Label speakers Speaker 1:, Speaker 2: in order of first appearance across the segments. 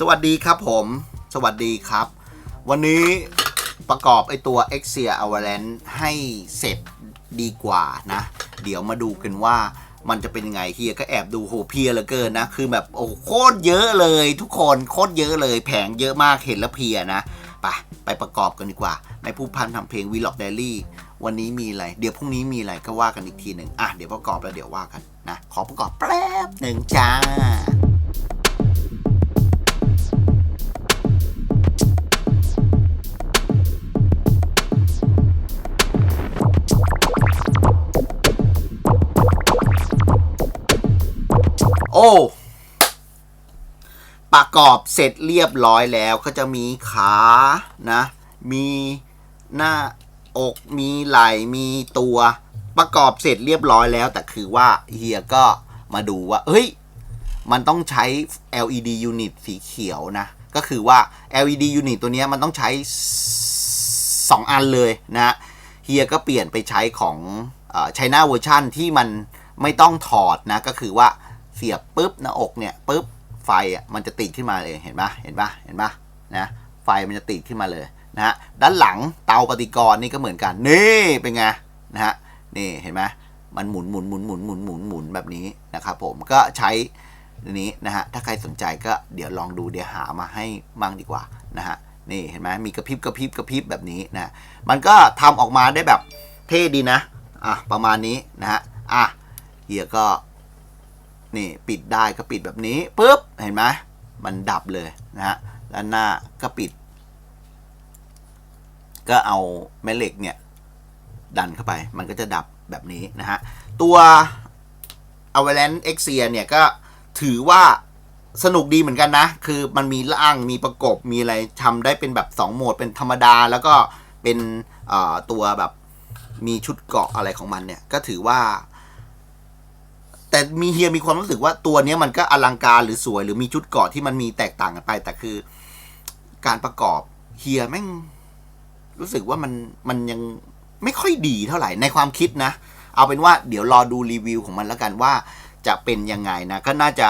Speaker 1: สวัสดีครับผม สวัสดีครับ วันนี้ประกอบไอตัว x i a Avalanche ให้เสร็จดีกว่านะ เดี๋ยวมาดูกันว่ามันจะเป็นยังไงเฮียก็แอบดูโหเพียเหลือเกินนะ คือแบบโอ้โคตรเยอะเลยทุกคนโคตรเยอะเลย แผงเยอะมากเห็นแล้วเพียนะไปไปประกอบกันดีกว่า ในผู้พันทำเพลง Vlog Daily วันนี้มีอะไร เดี๋ยวพรุ่งนี้มีอะไรก็ว่ากันอีกทีหนึ่งอะเดี๋ยวประกอบแล้วเดี๋ยวว่ากันนะ ขอประกอบแป๊บหนึ่งจ้า ประกอบเสร็จเรียบร้อยแล้วก็จะมีขานะ มีหน้าอกมีไหล่มีตัวประกอบเสร็จเรียบร้อยแล้ว แต่คือว่าเฮียก็มาดูว่า เฮ้ย มันต้องใช้ LED unit สีเขียวนะ ก็คือว่า LED unit ตัวนี้มันต้องใช้ 2 อันเลยนะเฮียก็เปลี่ยนไปใช้ของใช้หน้าเวอร์ชั่นที่มันไม่ต้องถอดนะ ก็คือว่า เสียบปุ๊บหน้าอกเนี่ยปุ๊บไฟอะมันจะติดขึ้นมาเลยเห็นปะเห็นปะเห็นปะนะไฟมันจะติดขึ้นมาเลยนะฮะด้านหลังเตาปฏิกรณ์นี่ก็เหมือนกันนี่เป็นไงนะฮะนี่เห็นไหมมันหมุนหมุนหมุนหมุนหมุนหมุนหมุนแบบนี้นะครับผมก็ใช้นี้นะฮะถ้าใครสนใจก็เดี๋ยวลองดูเดี๋ยวหามาให้มั่งดีกว่านะฮะนี่เห็นไหมมีกระพริบกระพริบกระพริบแบบนี้นะมันก็ทำออกมาได้แบบเท่ดีนะอะประมาณนี้นะฮะอะเฮียก็ นี่ปิดได้ก็ปิดแบบนี้ปุ๊บเห็นไหมมันดับเลยนะฮะด้านหน้าก็ปิด ก็เอาแม่เหล็กเนี่ยดันเข้าไปมันก็จะดับแบบนี้นะฮะ ตัว a v a l a n c e x i a เนี่ยก็ถือว่าสนุกดีเหมือนกันนะ คือมันมีล่างมีประกบมีอะไรทำได้เป็นแบบ 2 โหมดเป็นธรรมดา แล้วก็เป็นตัวแบบมีชุดเกาะอะไรของมันเนี่ย ก็ถือว่า แต่มีเฮียมีความรู้สึกว่าตัวเนี้ยมันก็อลังการหรือสวย หรือมีชุดเกาะที่มันมีแตกต่างกันไป แต่คือ การประกอบเฮียแม่งรู้สึกว่ามันมันยังไม่ค่อยดีเท่าไหร่ในความคิดนะ เอาเป็นว่าเดี๋ยวรอดูรีวิวของมันแล้วกันว่าจะเป็นยังไงนะ ก็น่าจะ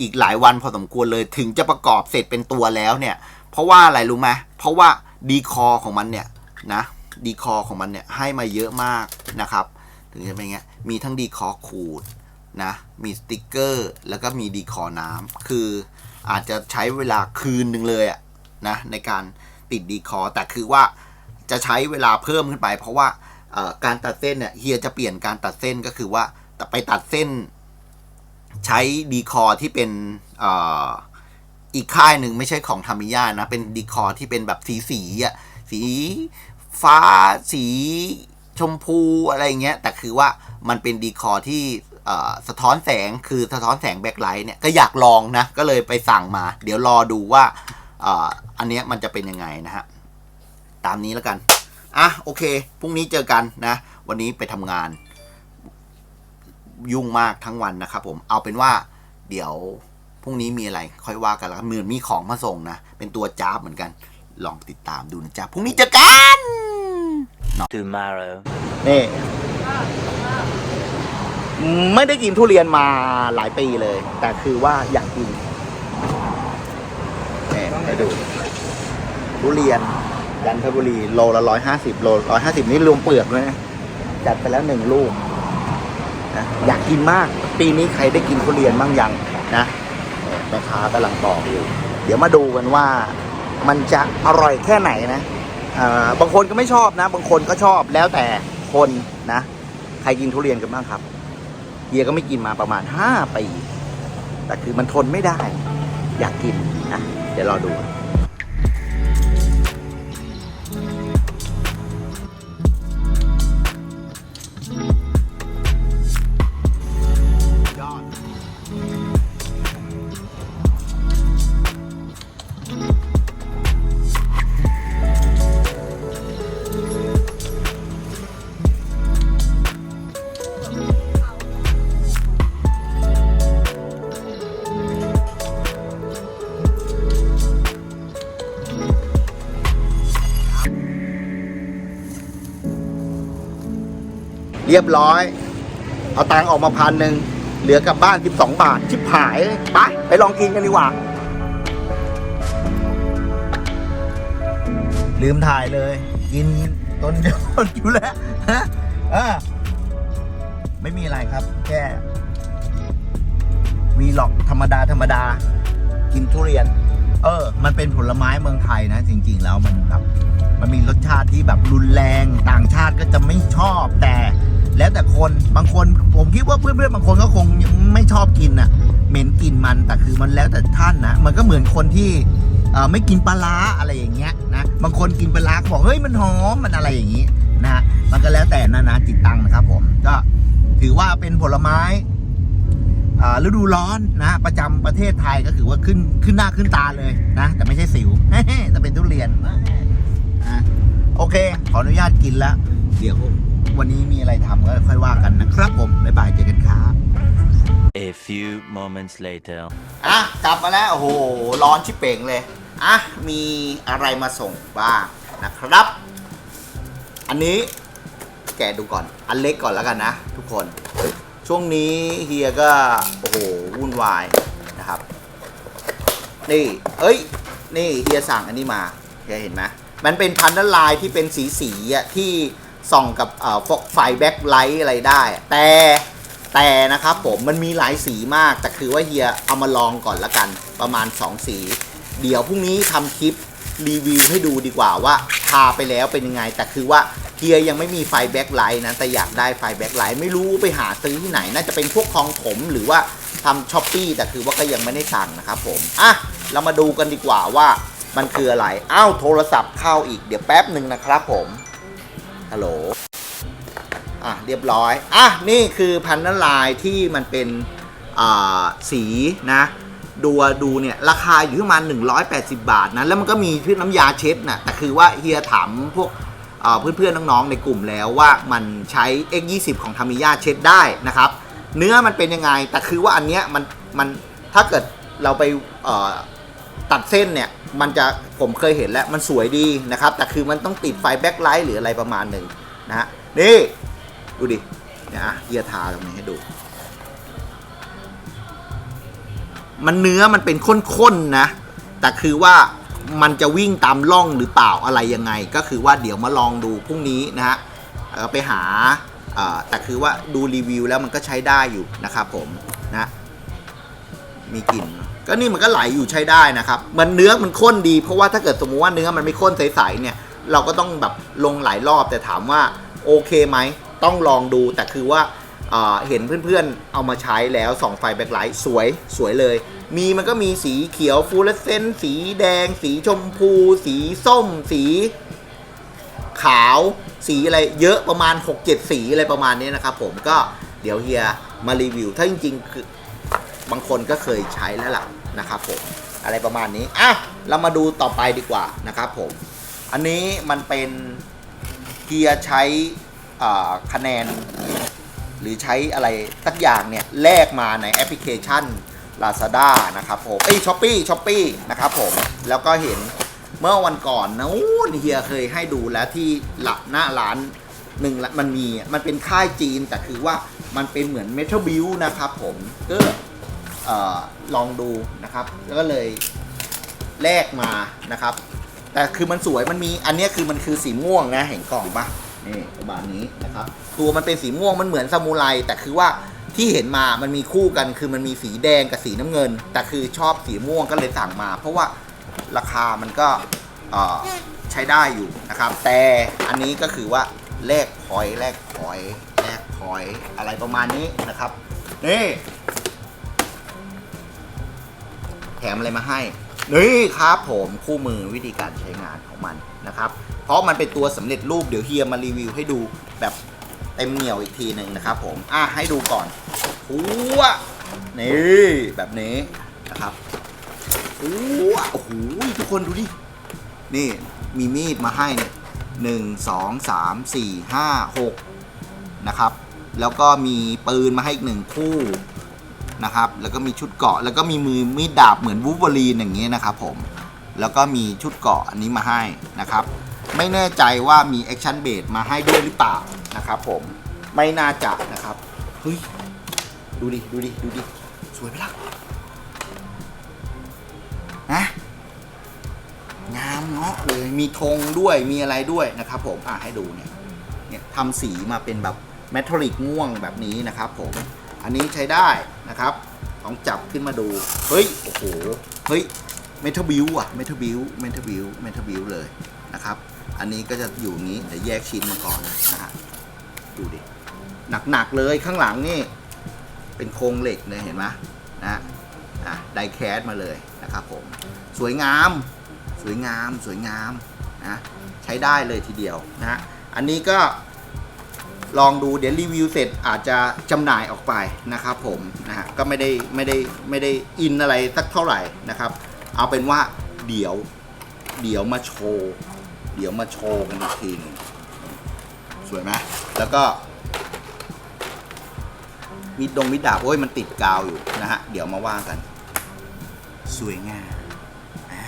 Speaker 1: อีกหลายวันพอสมควรเลยถึงจะประกอบเสร็จเป็นตัวแล้วเนี่ย เพราะว่าอะไรรู้ไหมเพราะว่าดีคอของมันเนี่ยนะดีคอของมันเนี่ยให้มาเยอะมากนะครับ ถึงจะเป็นไงมีทั้งดีคอขูด นะมีสติกเกอร์ แล้วก็มีดีคอน้ำคืออาจจะใช้เวลาคืนหนึ่งเลยอะนะในการติดดีคอแต่คือว่าจะใช้เวลาเพิ่มขึ้นไป เพราะว่าการตัดเส้นเนี่ยเฮียจะเปลี่ยนการตัดเส้นก็คือว่าไปตัดเส้นใช้ดีคอที่เป็นอีกค่ายหนึ่งไม่ใช่ของทามิยานะ เป็นดีคอที่เป็นแบบสีสีอะสีฟ้าสีชมพูอะไรเงี้ย แต่คือว่ามันเป็นดีคอที่ สะท้อนแสงคือสะท้อนแสงแบ็คไลท์เนี่ยก็อยากลองนะ ก็เลยไปสั่งมา เดี๋ยวรอดูว่าอันนี้มันจะเป็นยังไงนะฮะ ตามนี้แล้วกัน อะโอเค พรุ่งนี้เจอกันนะ วันนี้ไปทำงาน ยุ่งมากทั้งวันนะครับผม เอาเป็นว่าเดี๋ยวพรุ่งนี้มีอะไรค่อยว่ากันแล้วเหมือนมีของมาส่งนะ เป็นตัวจ้าบเหมือนกัน ลองติดตามดูนะจ๊ะ พรุ่งนี้เจอกัน
Speaker 2: tomorrow
Speaker 1: นี่ ไม่ได้กินทุเรียนมาหลายปีเลย แต่คือว่าอยากกินนี่ไปดู ทุเรียนจันทบุรีโลละร้อยห้าสิบโลร้อยห้าสิบนี่รวมเปลือกด้วยนะจัดไปแล้วหนึ่งลูกนะอยากกินมาก ปีนี้ใครได้กินทุเรียนบ้างยังนะแม่ค้ากำลังบอกอยู่ เดี๋ยวมาดูกันว่ามันจะอร่อยแค่ไหนนะอ่าบางคนก็ไม่ชอบนะ บางคนก็ชอบแล้วแต่คนนะ ใครกินทุเรียนกันบ้างครับ เฮียก็ไม่กินมาประมาณห้าปี แต่คือมันทนไม่ได้ อยากกินนะ เดี๋ยวรอดู เรียบร้อย เอาตังค์ออกมาพันหนึ่งเหลือกลับบ้าน 12 บาท ชิบหายไปไปลองกินกันดีกว่า ลืมถ่ายเลย กินต้นยอดอยู่แล้วฮะเออไม่มีอะไรครับ แค่วีล็อกธรรมดาธรรมดา กินทุเรียน เออ มันเป็นผลไม้เมืองไทยนะ จริง ๆ แล้วมันแบบมันมีรสชาติที่แบบรุนแรงต่างชาติก็จะไม่ชอบแต่ แล้วแต่คนบางคนผมคิดว่าเพื่อนๆบางคนก็คงไม่ชอบกินอะ เหม็นกลิ่นมันแต่คือมันแล้วแต่ท่านนะมันก็เหมือนคนที่ไม่กินปลาร้าอะไรอย่างเงี้ยนะบางคนกินปลาร้าก็บอกเฮ้ยมันหอมมันอะไรอย่างงี้นะฮะมันก็แล้วแต่นานาจิตตังนะครับ ผมก็ถือว่าเป็นผลไม้อ่าฤดูร้อนนะประจำประเทศไทยก็คือว่าขึ้นขึ้นหน้าขึ้นตาเลยนะ แต่ไม่ใช่สิวแต่เป็นทุเรียนอะโอเค ขออนุญาตกินแล้วเดี๋ยว วันนี้มีอะไรทำก็ค่อยว่ากันนะครับผม บ๊ายบายเจอกันครับ
Speaker 2: A few moments later.
Speaker 1: อะ กลับมาแล้ว โอ้โห ร้อนชิบเป่งเลย อะ มีอะไรมาส่งบ้างนะครับ อันนี้แกะดูก่อน อันเล็กก่อนแล้วกันนะ ทุกคน ช่วงนี้เฮียก็ โอ้โห วุ่นวายนะครับ นี่ เอ้ย นี่เฮียสั่งอันนี้มาเฮียเห็นไหมมันเป็นพันธุ์ลายที่เป็นสีสีๆอะที่ ส่องกับเอ่อไฟแบ็คไลท์อะไรได้ แต่แต่นะครับผมมันมีหลายสีมาก แต่คือว่าเฮียเอามาลองก่อนละกันประมาณ 2 สี เดี๋ยวพรุ่งนี้ทำคลิปรีวิวให้ดูดีกว่าว่าทาไปแล้วเป็นยังไง แต่คือว่าเฮียยังไม่มีไฟแบ็คไลท์นะแต่อยากได้ไฟแบ็คไลท์ไม่รู้ไปหาซื้อที่ไหน น่าจะเป็นพวกคลองถมหรือว่าทำช้อปปี้แต่คือว่าก็ยังไม่ได้สั่งนะครับผมอะเรามาดูกันดีกว่าว่ามันคืออะไร อ้าวโทรศัพท์เข้าอีกเดี๋ยวแป๊บหนึ่งนะครับผม ฮัลโหล อะ เรียบร้อย อะ นี่คือพันธุ์ลายที่มันเป็นอ่าสีนะดูดูเนี่ย ราคาอยู่ที่ประมาณ180 บาทนะ แล้วมันก็มีที่น้ำยาเช็ดนะแต่คือว่าเฮียถามพวกเอ่อเพื่อนๆน้องๆในกลุ่มแล้วว่ามันใช้ X20 ของทามิยาเช็ดได้นะครับ เนื้อมันเป็นยังไง แต่คือว่าอันเนี้ยมันมันถ้าเกิดเราไปเตัดเส้นเนี่ยมันจะผมเคยเห็นแล้วมันสวยดีนะครับ แต่คือมันต้องติดไฟแบ็คไลท์หรืออะไรประมาณหนึ่งนะฮะนี่ ดูดิเนี่ยอะเฮียทาตรงนี้ให้ดู มันเนื้อมันเป็นข้นๆนะ แต่คือว่ามันจะวิ่งตามร่องหรือเปล่าอะไรยังไง ก็คือว่าเดี๋ยวมาลองดูพรุ่งนี้นะฮะไปหาแต่คือว่าดูรีวิวแล้วมันก็ใช้ได้อยู่นะครับผมนะมีกลิ่น ก็นี่มันก็ไหลอยู่ใช้ได้นะครับ มันเนื้อมันข้นดี เพราะว่าถ้าเกิดสมมุติว่าเนื้อมันไม่ข้นใสๆเนี่ย เราก็ต้องแบบลงหลายรอบแต่ถามว่าโอเคไหม ต้องลองดูแต่คือว่าเอ่อเห็นเพื่อนๆ เอามาใช้แล้วส่องไฟแบ็คไลท์สวยสวยเลย มีมันก็มีสีเขียวฟูลเซนสีแดง สีชมพู สีส้ม สีขาว สีอะไรเยอะประมาณ 6-7 สีอะไรประมาณนี้นะครับผมก็เดี๋ยวเฮียมารีวิว ถ้าจริงๆคือบางคนก็เคยใช้แล้วล่ะ นะครับผมอะไรประมาณนี้อะเรามาดูต่อไปดีกว่านะครับผมอันนี้มันเป็นเฮียใช้คะแนน หรือใช้อะไรสักอย่างเนี่ยแลกมาในแอปพลิเคชัน Lazada นะครับผมเอ้ยช้อปปี้ช้อปปี้นะครับผมแล้วก็เห็นเมื่อวันก่อนนะอู้เฮียเคยให้ดูแล้วที่หลักหน้าร้านหนึ่งละมันมีมันเป็นค่ายจีนแต่คือว่ามันเป็นเหมือนเมทัลบิวนะครับผมก็เออลองดูนะครับ แล้วก็เลยแลกมานะครับ แต่คือมันสวยมันมีอันนี้คือมันคือสีม่วงนะเห็นกล่องปะนี่ประมาณนี้นะครับ ตัวมันเป็นสีม่วงมันเหมือนซามูไรแต่คือว่าที่เห็นมามันมีคู่กันคือมันมีสีแดงกับสีน้ำเงิน แต่คือชอบสีม่วงก็เลยสั่งมา เพราะว่าราคามันก็ใช้ได้อยู่นะครับ แต่อันนี้ก็คือว่าแลกพอยแลกพอยแลกพอยอะไรประมาณนี้นะครับนี่ แถมอะไรมาให้ นี่ครับผมคู่มือวิธีการใช้งานของมันนะครับ เพราะมันเป็นตัวสำเร็จรูปเดี๋ยวเฮียมารีวิวให้ดูแบบเต็มเหนียวอีกทีหนึ่งนะครับผม อะให้ดูก่อนหัวนี่แบบนี้นะครับหัวโอ้โหทุกคนดูดิ นี่มีมีดมาให้เนี่ยหนึ่งสองสามสี่ห้าหกนะครับ แล้วก็มีปืนมาให้อีกหนึ่งคู่ นะครับ แล้วก็มีชุดเกาะ แล้วก็มีมือมีดดาบเหมือนวูฟเวอรีนอย่างนี้นะครับผม แล้วก็มีชุดเกาะอันนี้มาให้นะครับ ไม่แน่ใจว่ามีแอคชั่นเบดมาให้ด้วยหรือเปล่านะครับผม ไม่น่าจะนะครับ เฮ้ย ดูดิ ดูดิ ดูดิ สวยไหมล่ะนะงามเงงาะเลย มีธงด้วย มีอะไรด้วยนะครับผม อะให้ดูเนี่ย เนี่ยทำสีมาเป็นแบบเมทัลลิกม่วงแบบนี้นะครับผม อันนี้ใช้ได้นะครับลองจับขึ้นมาดู เฮ้ย โอ้โห เฮ้ย เมทัลบิวอะเมทัลบิวเมทัลบิวเมทัลบิวเลยนะครับ อันนี้ก็จะอยู่นี้เดี๋ยวแยกชิ้นมาก่อนนะฮะ ดูดิ หนักๆเลยข้างหลังนี่ เป็นโครงเหล็กเลยเห็นไหมนะอะไดแคสมาเลยนะครับผม สวยงาม สวยงาม สวยงามนะ ใช้ได้เลยทีเดียวนะฮะอันนี้ก็ ลองดูเดี๋ยวรีวิวเสร็จอาจจะจำหน่ายออกไปนะครับผมนะฮะก็ไม่ได้ไม่ได้ไม่ได้อินอะไรสักเท่าไหร่นะครับ เอาเป็นว่าเดี๋ยวเดี๋ยวมาโชว์เดี๋ยวมาโชว์กันอีกทีนึงสวยไหมแล้วก็มีดดงมิดดาบโอ้ยมันติดกาวอยู่นะฮะเดี๋ยวมาว่ากัน สวยงามอะ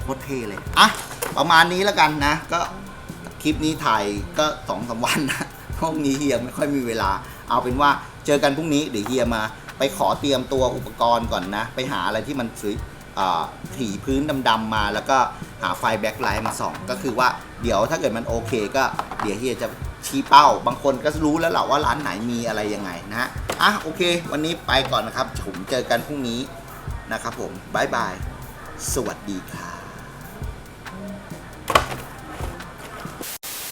Speaker 1: โคตรเท่เลยอะประมาณนี้แล้วกันนะ ก็ คลิปนี้ถ่ายก็สองสามวันนะห้องนี้เฮียไม่ค่อยมีเวลา เอาเป็นว่าเจอกันพรุ่งนี้เดี๋ยวเฮียมา ไปขอเตรียมตัวอุปกรณ์ก่อนนะ ไปหาอะไรที่มันสวยอ่าถีพื้นดำๆมา แล้วก็หาไฟแบ็คไลท์มาส่อง ก็คือว่าเดี๋ยวถ้าเกิดมันโอเคก็เดี๋ยวเฮียจะชี้เป้า บางคนก็รู้แล้วแหละว่าร้านไหนมีอะไรยังไงนะฮะอะโอเค วันนี้ไปก่อนนะครับผมเจอกันพรุ่งนี้นะครับผมบายบายสวัสดีครับ